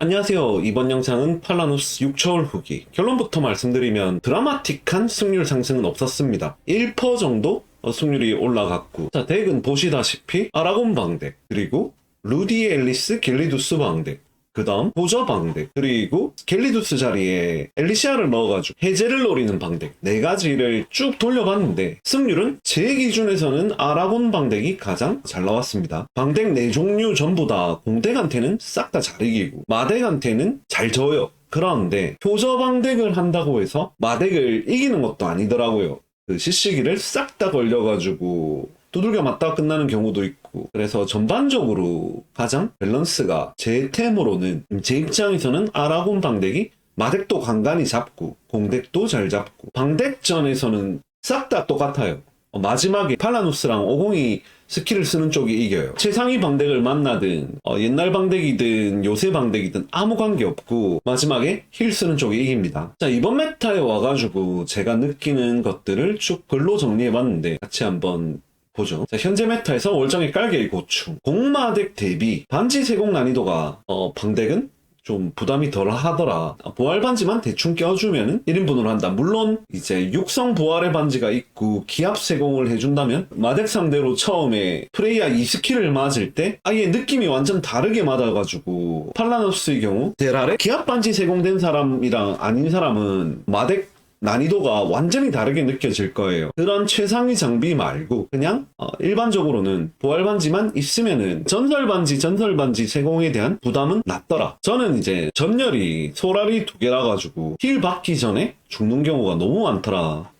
안녕하세요. 이번 영상은 팔라누스 6초월 후기. 결론부터 말씀드리면 드라마틱한 승률 상승은 없었습니다. 1% 정도 어, 승률이 올라갔고 자 덱은 보시다시피 아라곤 방덱 그리고 루디 앨리스 겔리두스 방덱 그 다음 보저 방덱 그리고 겔리두스 자리에 엘리시아를 넣어가지고 해제를 노리는 방덱 네 가지를 쭉 돌려봤는데 승률은 제 기준에서는 아라곤 방덱이 가장 잘 나왔습니다. 방덱 네 종류 전부 다 공덱한테는 싹 다 잘 이기고 마덱한테는 잘 져요. 그런데 표저 방덱을 한다고 해서 마덱을 이기는 것도 아니더라고요. 그 시시기를 싹 다 걸려가지고 두들겨 맞다가 끝나는 경우도 있고 그래서 전반적으로 가장 밸런스가 제 템으로는 제 입장에서는 아라곤 방덱이 마덱도 간간히 잡고 공덱도 잘 잡고 방덱전에서는 싹 다 똑같아요 어, 마지막에 팔라누스랑 오공이 스킬을 쓰는 쪽이 이겨요. 최상위 방덱을 만나든 어, 옛날 방덱이든 요새 방덱이든 아무 관계 없고 마지막에 힐 쓰는 쪽이 이깁니다. 자 이번 메타에 와가지고 제가 느끼는 것들을 쭉 글로 정리해봤는데 같이 한번 보죠. 자, 현재 메타에서 월정의 깔개의 고충, 공마덱 대비 반지 세공 난이도가 어, 방덱은 좀 부담이 덜 하더라. 보활 반지만 대충 껴주면은 1인분으로 한다. 물론 이제 육성 보활의 반지가 있고 기압 세공을 해준다면 마덱 상대로 처음에 프레이야 2스킬을 맞을 때 아예 느낌이 완전 다르게 맞아가지고 팔라노스의 경우 데랄에 기압 반지 세공된 사람이랑 아닌 사람은 마덱 난이도가 완전히 다르게 느껴질 거예요. 그런 최상위 장비 말고 그냥 어, 일반적으로는 보활 반지만 있으면은 전설 반지, 전설 반지 세공에 대한 부담은 낮더라. 저는 이제 전열이 소랄이 두 개라 가지고 힐 받기 전에 죽는 경우가 너무 많더라.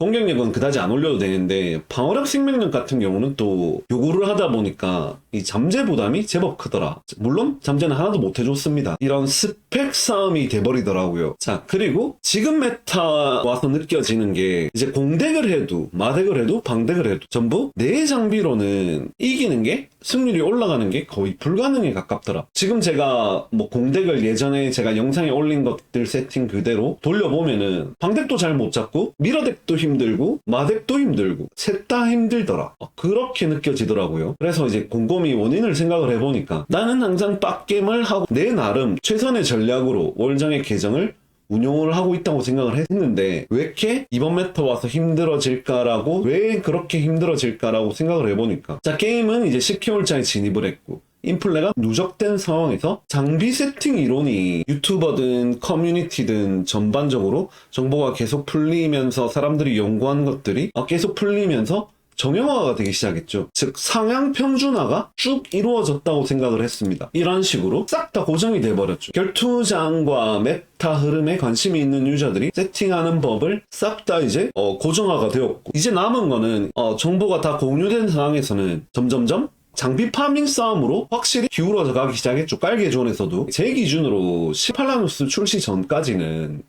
공격력은 그다지 안 올려도 되는데 방어력 생명력 같은 경우는 또 요구를 하다 보니까 이 잠재 부담이 제법 크더라. 물론 잠재는 하나도 못 해줬습니다. 이런 스펙 싸움이 돼버리더라고요. 자 그리고 지금 메타 와서 느껴지는 게 이제 공덱을 해도 마덱을 해도 방덱을 해도 전부 내 장비로는 이기는 게 승률이 올라가는 게 거의 불가능에 가깝더라. 지금 제가 뭐 공덱을 예전에 제가 영상에 올린 것들 세팅 그대로 돌려보면은 방덱도 잘 못 잡고 미러덱도 힘들고 마덱도 힘들고 셋 다 힘들더라. 어, 그렇게 느껴지더라고요. 그래서 이제 곰곰이 원인을 생각을 해보니까 나는 항상 빡겜을 하고 내 나름 최선의 전략으로 월정의 계정을 운용을 하고 있다고 생각을 했는데 왜 이렇게 이번 메타 와서 힘들어질까라고 왜 그렇게 힘들어질까라고 생각을 해보니까 자 게임은 이제 10개월짜리 진입을 했고 인플레가 누적된 상황에서 장비 세팅 이론이 유튜버든 커뮤니티든 전반적으로 정보가 계속 풀리면서 사람들이 연구한 것들이 어, 계속 풀리면서 정형화가 되기 시작했죠. 즉 상향 평준화가 쭉 이루어졌다고 생각을 했습니다. 이런 식으로 싹 다 고정이 돼버렸죠. 결투장과 메타 흐름에 관심이 있는 유저들이 세팅하는 법을 싹 다 이제 어, 고정화가 되었고 이제 남은 거는 어, 정보가 다 공유된 상황에서는 점점점 장비 파밍 싸움으로 확실히 기울어져 가기 시작했죠. 깔개존에서도 제 기준으로 18라누스 출시 전까지는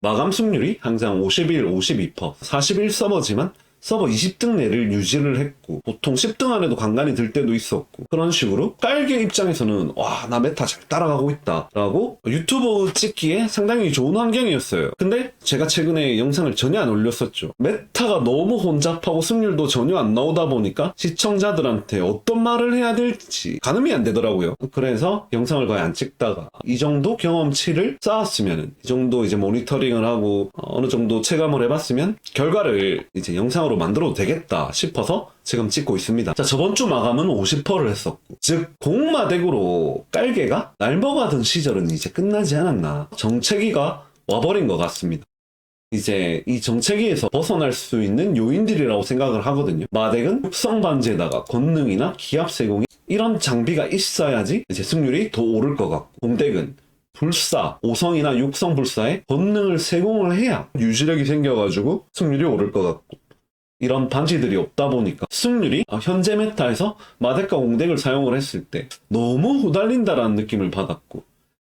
마감 승률이 항상 51, 52%, 41 서버지만 서버 20등 내를 유지를 했고 보통 10등 안에도 간간히 들 때도 있었고 그런 식으로 깔개 입장에서는 와 나 메타 잘 따라가고 있다 라고 유튜브 찍기에 상당히 좋은 환경이었어요. 근데 제가 최근에 영상을 전혀 안 올렸었죠. 메타가 너무 혼잡하고 승률도 전혀 안 나오다 보니까 시청자들한테 어떤 말을 해야 될지 가늠이 안 되더라고요. 그래서 영상을 거의 안 찍다가 이 정도 경험치를 쌓았으면 이 정도 이제 모니터링을 하고 어, 어느 정도 체감을 해봤으면 결과를 이제 영상으로 만들어도 되겠다 싶어서 지금 찍고 있습니다. 자, 저번 주 마감은 50%를 했었고, 즉, 공마덱으로 깔개가 날먹하던 시절은 이제 끝나지 않았나. 정체기가 와버린 것 같습니다. 이제 이 정체기에서 벗어날 수 있는 요인들이라고 생각을 하거든요. 마덱은 육성 반지에다가 권능이나 기압 세공이 이런 장비가 있어야지 이제 승률이 더 오를 것 같고, 공덱은 불사, 5성이나 6성 불사에 권능을 세공을 해야 유지력이 생겨가지고 승률이 오를 것 같고, 이런 반지들이 없다 보니까 승률이 아, 현재 메타에서 마덱과 공덱을 사용을 했을 때 너무 후달린다라는 느낌을 받았고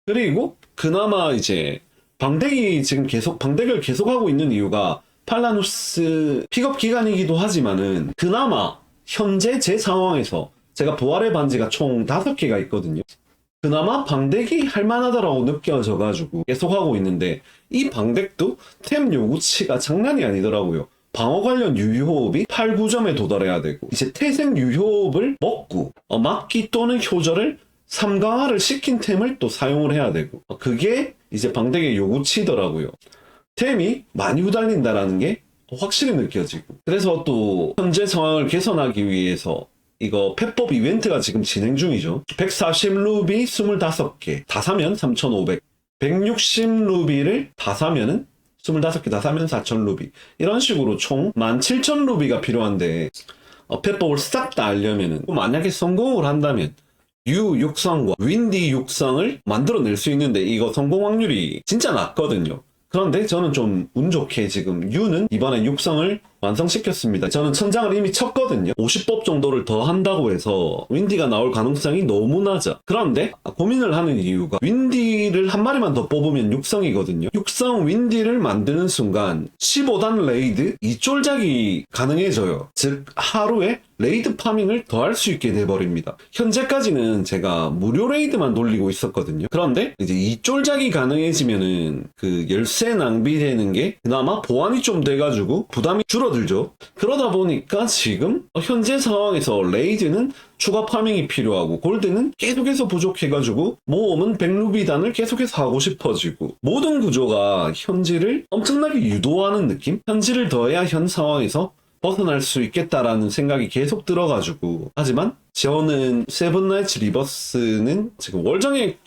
그리고 그나마 이제 방덱이 지금 계속 방덱을 계속하고 있는 이유가 팔라누스 픽업 기간이기도 하지만은 그나마 현재 제 상황에서 제가 부활의 반지가 총 5개가 있거든요. 그나마 방덱이 할만하다라고 느껴져가지고 계속하고 있는데 이 방덱도 템 요구치가 장난이 아니더라고요. 방어 관련 유효호흡이 8, 9점에 도달해야 되고 이제 태생 유효호흡을 먹고 어, 막기 또는 효절을 삼강화를 시킨 템을 또 사용을 해야 되고 어, 그게 이제 방덱의 요구치더라고요. 템이 많이 후달린다라는 게 확실히 느껴지고 그래서 또 현재 상황을 개선하기 위해서 이거 펫법 이벤트가 지금 진행 중이죠. 140루비 25개 다 사면 3,500 160루비를 다 사면은 25개 다 사면 4,000루비 이런 식으로 총 17,000 루비가 필요한데 어, 펫법을 싹 다 알려면은 만약에 성공을 한다면 유 육성과 윈디 육성을 만들어낼 수 있는데 이거 성공 확률이 진짜 낮거든요. 그런데 저는 좀 운 좋게 지금 유는 이번에 육성을 완성시켰습니다. 저는 천장을 이미 쳤거든요. 50법 정도를 더 한다고 해서 윈디가 나올 가능성이 너무 낮아. 그런데 고민을 하는 이유가 윈디를 한 마리만 더 뽑으면 육성이거든요. 육성 윈디를 만드는 순간 15단 레이드 2쫄작이 가능해져요. 즉 하루에 레이드 파밍을 더할 수 있게 돼버립니다. 현재까지는 제가 무료 레이드만 돌리고 있었거든요. 그런데 이제 2쫄작이 가능해지면은 그 열쇠 낭비되는 게 그나마 보완이 좀 돼가지고 부담이 줄어들죠. 그러다 보니까 지금 현재 상황에서 레이드는 추가 파밍이 필요하고 골드는 계속해서 부족해가지고 모험은 백루비단을 계속해서 하고 싶어지고 모든 구조가 현지를 엄청나게 유도하는 느낌? 현지를 더해야 현 상황에서 벗어날 수 있겠다라는 생각이 계속 들어가지고. 하지만 저는 세븐나이츠 리버스는 지금 월정의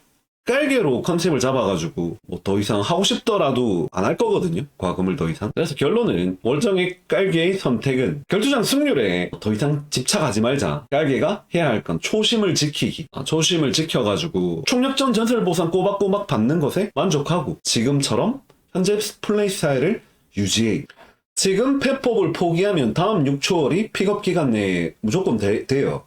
깔개로 컨셉을 잡아가지고 뭐 더 이상 하고 싶더라도 안 할 거거든요. 과금을 더 이상. 그래서 결론은 월정의 깔개의 선택은 결투장 승률에 더 이상 집착하지 말자. 깔개가 해야 할 건 초심을 지키기. 아, 초심을 지켜가지고 총력전 전설 보상 꼬박꼬박 받는 것에 만족하고 지금처럼 현재 플레이 스타일을 유지해 지금 펫법을 포기하면 다음 6초월이 픽업 기간 내에 무조건 돼, 요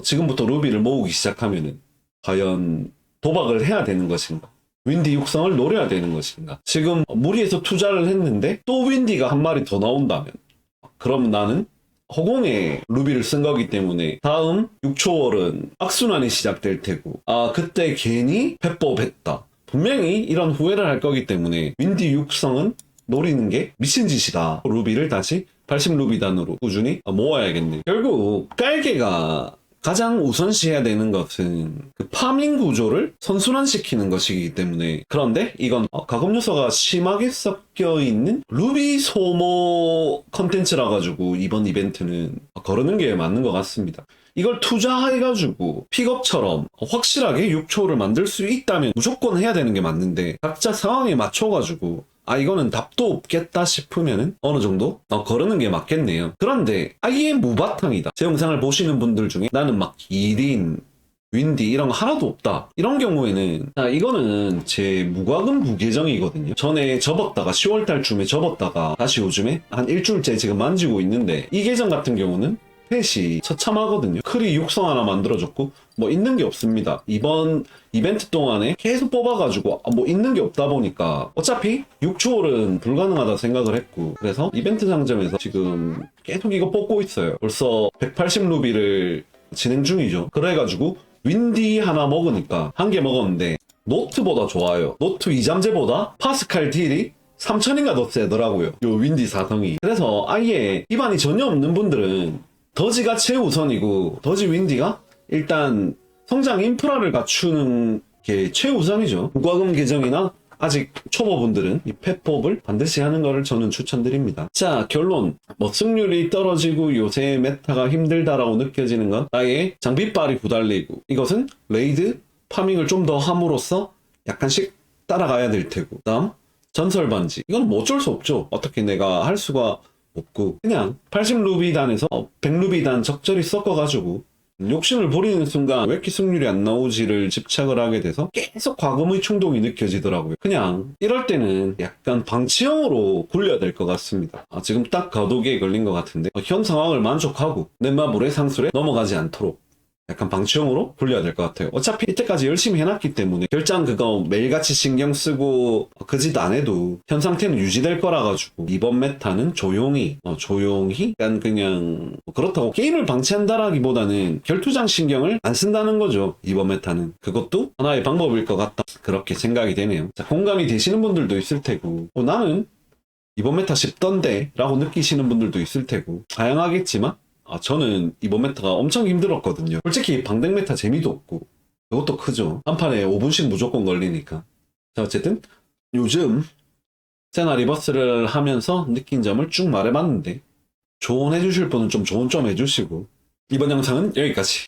지금부터 루비를 모으기 시작하면은 과연 도박을 해야 되는 것인가? 윈디 육성을 노려야 되는 것인가? 지금 무리해서 투자를 했는데 또 윈디가 한 마리 더 나온다면 그럼 나는 허공에 루비를 쓴 거기 때문에 다음 6초월은 악순환이 시작될 테고 아 그때 괜히 펫법 했다. 분명히 이런 후회를 할 거기 때문에 윈디 육성은 노리는 게 미친 짓이다. 루비를 다시 80루비 단으로 꾸준히 모아야겠네. 결국 깔개가 가장 우선시해야 되는 것은 그 파밍 구조를 선순환시키는 것이기 때문에 그런데 이건 어, 가금 요소가 심하게 섞여 있는 루비 소모 컨텐츠라 가지고 이번 이벤트는 거르는 게 맞는 것 같습니다. 이걸 투자해가지고 픽업처럼 확실하게 6초를 만들 수 있다면 무조건 해야 되는 게 맞는데 각자 상황에 맞춰가지고 아 이거는 답도 없겠다 싶으면은 어느 정도 어, 거르는 게 맞겠네요. 그런데 아예 무바탕이다. 제 영상을 보시는 분들 중에 나는 막 1인 윈디 이런 거 하나도 없다. 이런 경우에는 아 이거는 제 무과금 부계정이거든요. 전에 접었다가 10월 달쯤에 접었다가 다시 요즘에 한 일주일째 지금 만지고 있는데 이 계정 같은 경우는 펫이 처참하거든요. 크리 육성 하나 만들어줬고 뭐 있는 게 없습니다. 이번 이벤트 동안에 계속 뽑아가지고 아, 뭐 있는 게 없다 보니까 어차피 6초월은 불가능하다 생각을 했고 그래서 이벤트 상점에서 지금 계속 이거 뽑고 있어요. 벌써 180루비를 진행 중이죠. 그래가지고 윈디 하나 먹으니까 한 개 먹었는데 노트보다 좋아요. 노트 2잠제보다 파스칼 딜이 3천인가 더 세더라고요. 요 윈디 사성이. 그래서 아예 기반이 전혀 없는 분들은 더지가 최우선이고 더지 윈디가 일단 성장 인프라를 갖추는 게 최우선이죠. 무과금 계정이나 아직 초보분들은 이 펫법을 반드시 하는 것을 저는 추천드립니다. 자, 결론. 뭐 승률이 떨어지고 요새 메타가 힘들다라고 느껴지는 건 나의 장비빨이 후달리고 이것은 레이드 파밍을 좀 더 함으로써 약간씩 따라가야 될 테고 다음 전설 반지 이건 뭐 어쩔 수 없죠. 어떻게 내가 할 수가 없고 그냥 80루비단에서 100루비단 적절히 섞어가지고 욕심을 부리는 순간 왜 이렇게 승률이 안 나오지를 집착을 하게 돼서 계속 과금의 충동이 느껴지더라고요. 그냥 이럴 때는 약간 방치형으로 굴려야 될 것 같습니다. 아, 지금 딱 가독에 걸린 것 같은데 어, 현 상황을 만족하고 내 마블의 상술에 넘어가지 않도록 약간 방치형으로 굴려야 될 것 같아요. 어차피 이때까지 열심히 해놨기 때문에 결장 그거 매일같이 신경 쓰고 그짓 안 해도 현 상태는 유지될 거라 가지고 이번 메타는 조용히 어, 조용히 약간 그냥 뭐 그렇다고 게임을 방치한다라기보다는 결투장 신경을 안 쓴다는 거죠. 이번 메타는 그것도 하나의 방법일 것 같다. 그렇게 생각이 되네요. 자, 공감이 되시는 분들도 있을 테고 어, 나는 이번 메타 쉽던데 라고 느끼시는 분들도 있을 테고 다양하겠지만 아, 저는 이번 메타가 엄청 힘들었거든요. 솔직히 방댕 메타 재미도 없고 이것도 크죠. 한 판에 5분씩 무조건 걸리니까. 자, 어쨌든 요즘 세나 리버스를 하면서 느낀 점을 쭉 말해봤는데 조언해주실 분은 좀 조언 좀 해주시고 이번 영상은 여기까지.